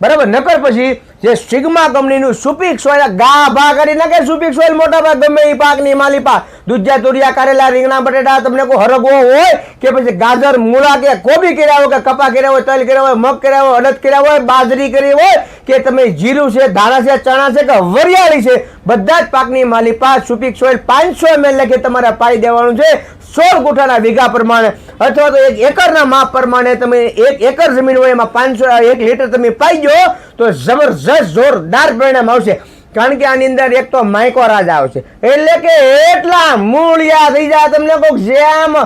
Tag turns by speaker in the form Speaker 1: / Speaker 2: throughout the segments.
Speaker 1: બરાબર? નકર પછી જે સિગ્મા કંપનીનું સુપીક સોઇલ ગા ભા કરી નાખે સુપીક સોઇલ મોટા ભાગ ગમે એ પાકની માલી પાક દૂધિયા તુરિયા કારેલા રીંગણા, બટેટા તમને કોઈ હરગવો હોય કે પછી ગાજર, મૂળા કે કોબી કર્યા હોય કે કપા કર્યા હોય, તલ કર્યા હોય, મગ કર્યા હોય, અડદ કર્યા હોય, બાજરી કરી હોય કે તમે જીરું છે, ધાણા છે, ચણા છે કે વરિયાળી છે, બધા જ પાકની માલી પાંચ સુપીક સોઇલ પાંચસો એમએલ લખે તમારે પાઈ દેવાનું છે સોળ ગુઠાના વીઘા પ્રમાણે અથવા તો એક એકરના માપ પ્રમાણે તમે એક એકર જમીન હોય એમાં પાંચસો, એક લીટર તમે પાઈ ગયો તો જબરજસ્ત, જોરદાર પરિણામ આવશે. કારણ કે આની અંદર એક તો માઇકો રાજ આવશે એટલે કે એટલા મૂળિયા થઈ જાય તમને કોઈક જેમ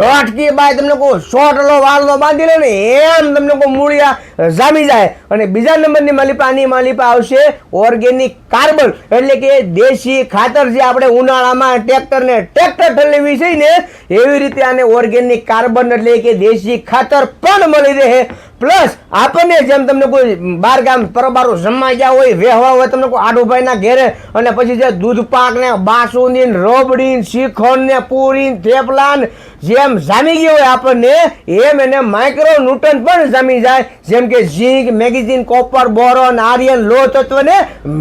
Speaker 1: લોટકી બાય તમને કોઈ શોટલો વાળલો બાંધી લે ને એમ તમને કોઈ મૂળિયા જામી જાય. અને બીજા નંબરની માલિપાની માલિપા આવશે ઓર્ગેનિક કાર્બન. એટલે કે દેશી ખાતર જે આપણે ઉનાળામાં ટ્રેક્ટરને ટ્રેક્ટર ઠલેવી છે ને એવી રીતે આને ઓર્ગેનિક કાર્બન એટલે કે દેશી ખાતર પણ મળી રહે. પ્લસ આપણને જેમ તમને કોઈ બાર ગામ પરોબારો જમવા ગયા હોય, વેહવા હોય, તમને કોઈ આડુભાઈના ઘેરે અને પછી જે દૂધ પાક ને બાસુંદી રબડી ને શ્રીખંડ ને પૂરી ને થેપલા ને જેમ જામી ગયું હોય આપણને, એમ એને માઇક્રો ન્યૂટન પણ જામી જાય. જેમ કે zinc, magnesium, copper, boron, iron લો તત્વ ને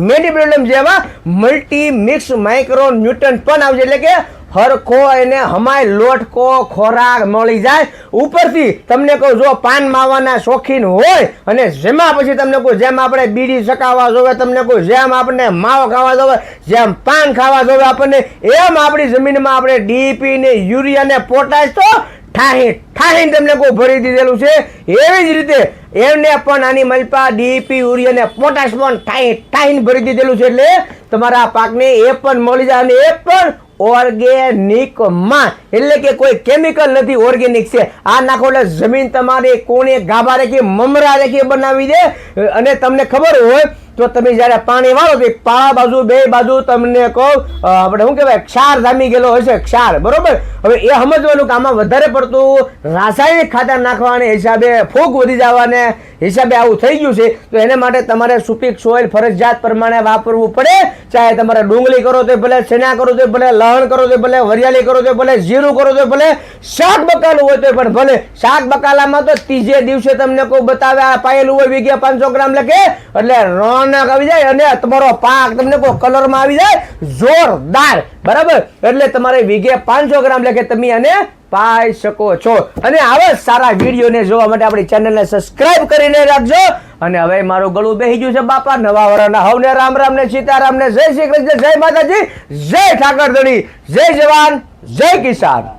Speaker 1: મેડિબ્રોલિયમ જેવા મલ્ટી મિક્સ માઇક્રો ન્યૂટન પણ આવશે. એટલે કે હરખો એને હમાય લોટકો ખોરાક મળી જાય. ઉપરથી તમને કહું, જો પાન માવાના શોખીન હોય અને જેમાં પછી તમને કહું, જેમ આપણે બીડી ચકાવવા જોવે, તમને કહું, જેમ આપણને માવો ખાવા જોવે, જેમ પાન ખાવા જોવે આપણને, એમ આપણી જમીનમાં આપણે ડીપી ને યુરિયા ને પોટાશ તો ઠાહી ઠાહીને તમને કોઈ ભરી દીધેલું છે. એવી જ રીતે એમને પણ આની મલપા ડીપી યુરિયા ને પોટાશ પણ ઠાહી ઠાહીને ભરી દીધેલું છે. એટલે તમારા પાકને એ પણ મળી જાય અને એ પણ ઓર્ગેનિકમાં. એટલે કે કોઈ કેમિકલ નથી ઓર્ગેનિક છે. આ નાખો એટલે જમીન તમારી કોણે ગાભા રેખી મમરા રેખી બનાવી દે. અને તમને ખબર હોય તો તમે જ્યારે પાણી વાળો તો પાળા બાજુ, બે બાજુ તમને કહો આપણે શું કહેવાય, ક્ષાર જામી ગયેલો હશે ક્ષાર, બરોબર? હવે એ સમજવાનું કે આમાં વધારે પડતું રાસાયણિક ખાતર નાખવાને હિસાબે ફૂગ વધી જવાને હિસાબે આવું થઈ ગયું છે, તો એને માટે તમારે સુપીક સોઇલ ફરજિયાત પ્રમાણે વાપરવું પડે. ચાહે તમારે ડુંગળી કરો તો ભલે ચણા કરો તો ભલે, લહણ કરો તો ભલે, વરિયાળી કરો તો ભલે, જીરું કરો તો ભલે, શાક બકાલું હોય તો પણ ભલે. શાક બકાલામાં તો ત્રીજે દિવસે તમને કોઈ બતાવે, આ પાયેલું હોય, વીઘે પાંચસો ગ્રામ લખે. એટલે રોનક આવી જાય અને તમારો પાક તમને કોઈ કલરમાં આવી જાય, જોરદાર. બરાબર? એટલે તમારે વીઘે પાંચસો ગ્રામ લેખે તમે આને પાઈ શકો છો. અને આવા સારા વિડીયોને જોવા માટે આપણી ચેનલને સબસ્ક્રાઇબ કરીને રાખજો. અને હવે મારું ગળું બેહી ગયું છે, બાપા. નવા વરાના હવને રામ રામ ને સીતારામ ને જય શ્રી કૃષ્ણ, જય માતાજી, જય ઠાકર જય જવાન, જય કિસાન.